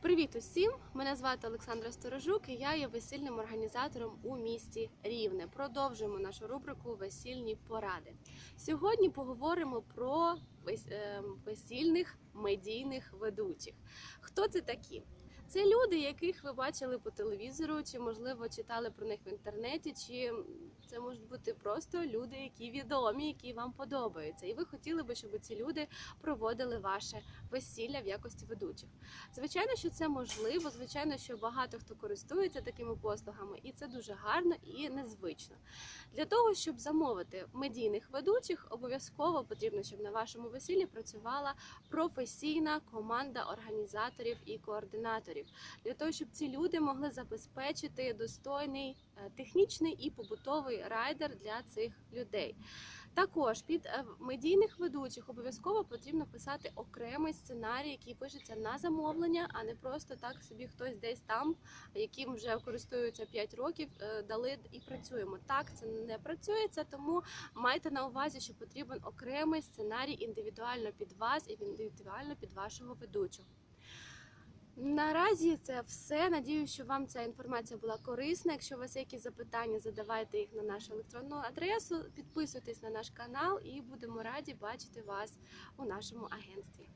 Привіт усім! Мене звати Олександра Сторожук і я є весільним організатором у місті Рівне. Продовжуємо нашу рубрику Весільні поради. Сьогодні поговоримо про вес- е, весільних медійних ведучих. Хто це такі? Це люди, яких ви бачили по телевізору, чи можливо читали про них в інтернеті, чи це можуть бути просто люди, які відомі, які вам подобаються, і ви хотіли би, щоб ці люди проводили ваше весілля в якості ведучих. Звичайно, що це можливо. Звичайно, що багато хто користується такими послугами, і це дуже гарно і незвично. Для того, щоб замовити медійних ведучих, обов'язково потрібно, щоб на вашому весіллі працювала професійна команда організаторів і координаторів, для того, щоб ці люди могли забезпечити достойний е, технічний і побутовий райдер для цих людей. Також під е, медійних ведучих обов'язково потрібно писати окремий сценарій, який пишеться на замовлення, а не просто так собі хтось десь там, яким вже користуються 5 років, е, дали і працюємо. Так це не працюється, тому майте на увазі, що потрібен окремий сценарій індивідуально під вас і індивідуально під вашого ведучого. Наразі це все. Надію, що вам ця інформація була корисна. Якщо у вас є якісь запитання, задавайте їх на нашу електронну адресу. Підписуйтесь на наш канал і будемо раді бачити вас у нашому агентстві.